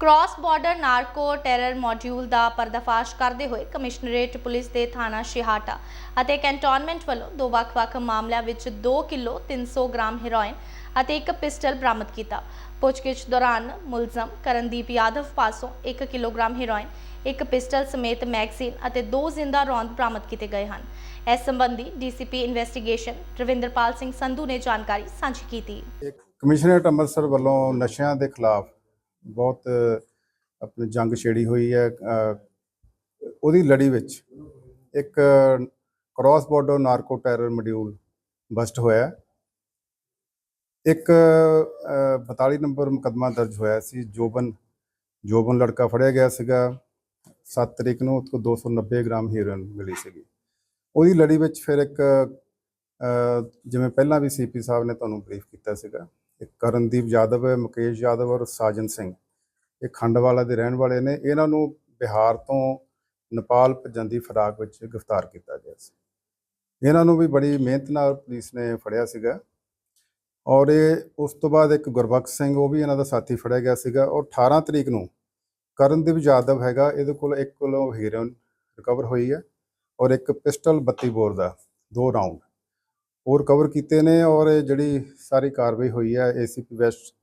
Cross border narco terror module ਦਾ ਪਰਦਾਫਾਸ਼ ਕਰਦੇ ਹੋਏ ਕਮਿਸ਼ਨਰੇਟ ਪੁਲਿਸ ਦੇ ਥਾਣਾ ਸ਼ਿਹਾਟਾ ਅਤੇ ਕੈਂਟੋਨਮੈਂਟ ਵੱਲੋਂ ਦੋ ਵੱਖ-ਵੱਖ ਮਾਮਲਿਆਂ ਵਿੱਚ 2 ਕਿਲੋ 300 ਗ੍ਰਾਮ ਹੈਰੋਇਨ ਅਤੇ ਇੱਕ ਪਿਸਟਲ ਬਰਾਮਦ ਕੀਤਾ। ਪੁੱਛਗਿੱਛ ਦੌਰਾਨ ਮੁਲਜ਼ਮ ਕਰਨਦੀਪ ਯਾਦਵ ਪਾਸੋਂ 1 ਕਿਲੋਗ੍ਰਾਮ ਹੈਰੋਇਨ, ਇੱਕ ਪਿਸਟਲ ਸਮੇਤ ਮੈਗਜ਼ੀਨ ਅਤੇ ਦੋ ਜ਼ਿੰਦਾ ਰੌਂਦ ਬਰਾਮਦ ਕੀਤੇ ਗਏ ਹਨ। ਇਸ ਸੰਬੰਧੀ ਡੀਸੀਪੀ ਇਨਵੈਸਟੀਗੇਸ਼ਨ ਰਵਿੰਦਰਪਾਲ ਸਿੰਘ ਸੰਧੂ ਨੇ ਜਾਣਕਾਰੀ ਸਾਂਝੀ ਕੀਤੀ। ਇੱਕ ਕਮਿਸ਼ਨਰੇਟ ਅੰਮ੍ਰਿਤਸਰ ਵੱਲੋਂ ਨਸ਼ਿਆਂ ਦੇ ਖਿਲਾਫ ਬਹੁਤ ਆਪਣੀ ਜੰਗ ਛੇੜੀ ਹੋਈ ਹੈ ਉਹਦੀ ਲੜੀ ਵਿੱਚ ਇੱਕ cross border narco terror module bust ਹੋਇਆ। ਇੱਕ ਅ, 42 ਨੰਬਰ ਮੁਕੱਦਮਾ ਦਰਜ ਹੋਇਆ ਸੀ। ਜੋਬਨ ਜੋਬਨ ਲੜਕਾ ਫੜਿਆ ਗਿਆ ਸੀਗਾ। 7 ਤਰੀਕ ਨੂੰ ਉਸ ਕੋਲ 290 ਗ੍ਰਾਮ ਹੀਰੋਇਨ ਮਿਲੀ ਸੀਗੀ। ਉਹਦੀ ਲੜੀ ਵਿੱਚ ਫਿਰ ਇੱਕ ਜਿਵੇਂ ਪਹਿਲਾਂ ਵੀ ਸੀਪੀ ਸਾਹਿਬ ਨੇ ਤੁਹਾਨੂੰ ਬਰੀਫ ਕੀਤਾ ਸੀਗਾ। ਇੱਕ ਕਰਨਦੀਪ ਯਾਦਵ ਹੈ, ਮੁਕੇਸ਼ ਯਾਦਵ ਔਰ ਸਾਜਨ ਸਿੰਘ। ਇਹ ਖੰਡਵਾਲਾ ਦੇ ਰਹਿਣ ਵਾਲੇ ਨੇ। ਇਹਨਾਂ ਨੂੰ ਬਿਹਾਰ ਤੋਂ ਨੇਪਾਲ ਭੱਜਣ ਦੀ ਫਰਾਕ ਵਿੱਚ ਗ੍ਰਿਫਤਾਰ ਕੀਤਾ ਗਿਆ ਸੀ। ਇਹਨਾਂ ਨੂੰ ਵੀ ਬੜੀ ਮਿਹਨਤ ਨਾਲ ਪੁਲਿਸ ਨੇ ਫੜਿਆ ਸੀਗਾ। ਔਰ ਇਹ ਉਸ ਤੋਂ ਬਾਅਦ ਇੱਕ ਗੁਰਬਖਸ਼ ਸਿੰਘ, ਉਹ ਵੀ ਇਹਨਾਂ ਦਾ ਸਾਥੀ ਫੜਿਆ ਗਿਆ ਸੀਗਾ। ਔਰ 18 ਤਰੀਕ ਨੂੰ ਕਰਨਦੀਪ ਯਾਦਵ ਹੈਗਾ। ਇਹਦੇ ਕੋਲ 1 ਕਿਲੋ ਹੀਰੋਇਨ ਰਿਕਵਰ ਹੋਈ ਹੈ। ਔਰ ਇੱਕ ਪਿਸਟਲ 32 ਬੋਰ ਦਾ ਦੋ ਰਾਉਂਡ ਉਹ ਰਿਕਵਰ ਕੀਤੇ ਨੇ ਔਰ ਇਹ ਜਿਹੜੀ ਸਾਰੀ ਕਾਰਵਾਈ ਹੋਈ ਹੈ ਏਸੀਪੀ ਵੈਸਟ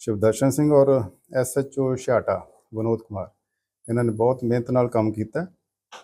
ਸ਼ਿਵਦਰਸ਼ਨ ਸਿੰਘ ਔਰ ਐਸਐਚਓ ਛਾਟਾ ਵਿਨੋਦ ਕੁਮਾਰ। ਇਹਨਾਂ ਨੇ ਬਹੁਤ ਮਿਹਨਤ ਨਾਲ ਕੰਮ ਕੀਤਾ।